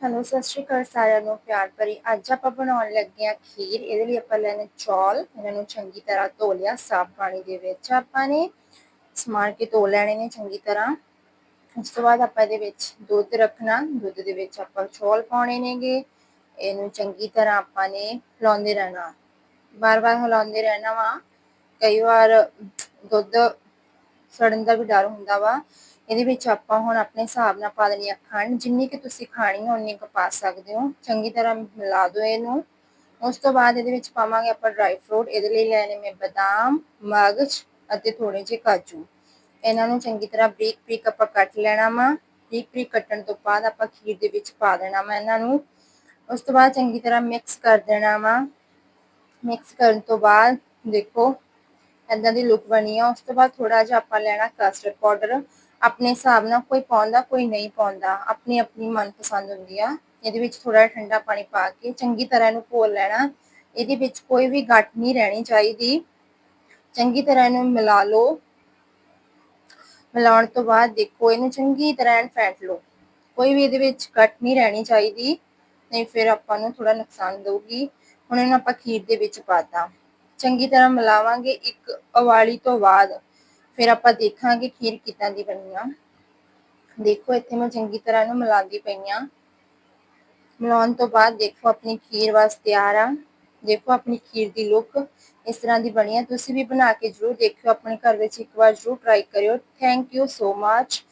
Hello, ਸਤਿ ਸ਼੍ਰੀ ਅਕਾਲ ਸਾਰਿਆਂ ਨੂੰ, ਪਿਆਰ ਭਰੀ। ਅੱਜ ਆਪਾਂ ਬਣਾਉਣ ਲੱਗੇ ਆ ਖੀਰ। ਇਹਦੇ ਲਈ ਆਪਾਂ ਲੈਣੇ ਚੌਲ। ਇਹਨਾਂ ਨੂੰ ਚੰਗੀ ਤਰ੍ਹਾਂ ਧੋ ਲਿਆ, ਸਾਫ਼ ਪਾਣੀ ਦੇ ਵਿੱਚ ਆਪਾਂ ਨੇ ਸਮਾਰ ਕੇ ਧੋ ਲੈਣੇ ਨੇ ਚੰਗੀ ਤਰ੍ਹਾਂ। ਉਸ ਤੋਂ ਬਾਅਦ ਆਪਾਂ ਇਹਦੇ ਵਿੱਚ ਦੁੱਧ ਰੱਖਣਾ। ਦੁੱਧ ਦੇ ਵਿੱਚ ਆਪਾਂ ਚੌਲ ਪਾਉਣੇ ਨੇਗੇ। ਇਹਨੂੰ ਚੰਗੀ ਤਰ੍ਹਾਂ ਆਪਾਂ ਨੇ ਹਿਲਾਉਂਦੇ ਰਹਿਣਾ। ਵਾਰ ਵਾਰ ਹਿਲਾਉਂਦੇ ਰਹਿਣਾ ਵਾ। ਕਈ ਵਾਰ ਦੁੱਧ ਸੜਨ ਦਾ ਵੀ ਡਰ ਹੁੰਦਾ ਵਾ। ਇਹਦੇ ਵਿੱਚ ਆਪਾਂ ਹੁਣ ਆਪਣੇ ਹਿਸਾਬ ਨਾਲ ਪਾ ਦੇਣੀ ਆ ਖੰਡ। ਜਿੰਨੀ ਕਿ ਤੁਸੀਂ ਖਾਣੀ ਹੈ ਉਨੀ ਕੁ ਪਾ ਸਕਦੇ ਹੋ। ਚੰਗੀ ਤਰ੍ਹਾਂ ਮਿਲਾ ਦਿਓ ਇਹਨੂੰ। ਉਸ ਤੋਂ ਬਾਅਦ ਇਹਦੇ ਵਿੱਚ ਪਾਵਾਂਗੇ ਆਪਾਂ ਡਰਾਈ ਫਰੂਟ ਇਹਦੇ ਲਈ ਲੈਣੇ ਮੈਂ ਬਦਾਮ, ਮਗਜ ਅਤੇ ਥੋੜੇ ਜਿਹੇ ਕਾਜੂ। ਇਹਨਾਂ ਨੂੰ ਚੰਗੀ ਤਰ੍ਹਾਂ ਬਰੀਕ ਬਰੀਕ ਆਪਾਂ ਕੱਟ ਲੈਣਾ ਵਾ। ਬਰੀਕ ਬਰੀਕ ਕੱਟਣ ਤੋਂ ਬਾਅਦ ਆਪਾਂ ਖੀਰ ਦੇ ਵਿੱਚ ਪਾ ਦੇਣਾ ਵਾ ਇਹਨਾਂ ਨੂੰ। ਉਸ ਤੋਂ ਬਾਅਦ ਚੰਗੀ ਤਰ੍ਹਾਂ ਮਿਕਸ ਕਰ ਦੇਣਾ ਵਾ। ਮਿਕਸ ਕਰਨ ਤੋਂ ਬਾਅਦ ਦੇਖੋ ਇਦਾਂ ਦੀ ਲੁੱਕ ਬਣੀ ਆ, ਉਸ ਤੋਂ ਬਾਅਦ ਥੋੜਾ ਜਿਹਾ ਆਪਾਂ ਲੈਣਾ ਕਸਟਰਡ ਪਾਊਡਰ ਆਪਣੇ ਹਿਸਾਬ ਨਾਲ ਕੋਈ ਪਾਉਂਦਾ, ਕੋਈ ਨਹੀਂ ਪਾਉਂਦਾ, ਆਪਣੀ ਆਪਣੀ ਮਨਪਸੰਦ ਹੁੰਦੀ ਆ। ਇਹਦੇ ਵਿੱਚ ਥੋੜਾ ਠੰਡਾ ਪਾਣੀ ਪਾ ਕੇ ਚੰਗੀ ਤਰ੍ਹਾਂ ਇਹਨੂੰ ਘੋਲ ਲੈਣਾ। ਇਹਦੇ ਵਿੱਚ ਕੋਈ ਵੀ ਗੱਠ ਨਹੀਂ ਰਹਿਣੀ ਚਾਹੀਦੀ। ਚੰਗੀ ਤਰ੍ਹਾਂ ਇਹਨੂੰ ਮਿਲਾ ਲਓ। ਮਿਲਾਉਣ ਤੋਂ ਬਾਅਦ ਦੇਖੋ, ਇਹਨੂੰ ਚੰਗੀ ਤਰ੍ਹਾਂ ਫੈਂਟ ਲਓ। ਕੋਈ ਵੀ ਇਹਦੇ ਵਿੱਚ ਗੱਠ ਨਹੀਂ ਰਹਿਣੀ ਚਾਹੀਦੀ, ਨਹੀਂ ਫਿਰ ਆਪਾਂ ਨੂੰ ਥੋੜਾ ਨੁਕਸਾਨ ਦੇਊਗੀ। ਹੁਣ ਇਹਨੂੰ ਆਪਾਂ ਖੀਰ ਦੇ ਵਿੱਚ ਪਾਤਾ ਚੰਗੀ ਤਰ੍ਹਾਂ ਮਿਲਾਵਾਂਗੇ ਇੱਕ ਉਵਾਲੀ ਤੋਂ ਬਾਅਦ। ਫਿਰ ਆਪਾਂ ਦੇਖਾਂਗੇ ਖੀਰ ਕਿਦਾਂ ਦੀ ਬਣੀ ਆ। ਦੇਖੋ, ਇੱਥੇ ਮੈਂ ਚੰਗੀ ਤਰ੍ਹਾਂ ਇਹਨੂੰ ਮਿਲਾਉਂਦੀ ਪਈ ਆ। ਮਿਲਾਉਣ ਤੋਂ ਬਾਅਦ ਦੇਖੋ, ਆਪਣੀ ਖੀਰ ਵਾਸਤੇ ਤਿਆਰ ਆ। ਦੇਖੋ, ਆਪਣੀ ਖੀਰ ਦੀ ਲੁੱਕ ਇਸ ਤਰ੍ਹਾਂ ਦੀ ਬਣੀ ਆ। ਤੁਸੀਂ ਵੀ ਬਣਾ ਕੇ ਜਰੂਰ ਦੇਖਿਓ। ਆਪਣੇ ਘਰ ਵਿੱਚ ਇੱਕ ਵਾਰ ਜਰੂਰ ਟਰਾਈ ਕਰਿਓ। Thank you so much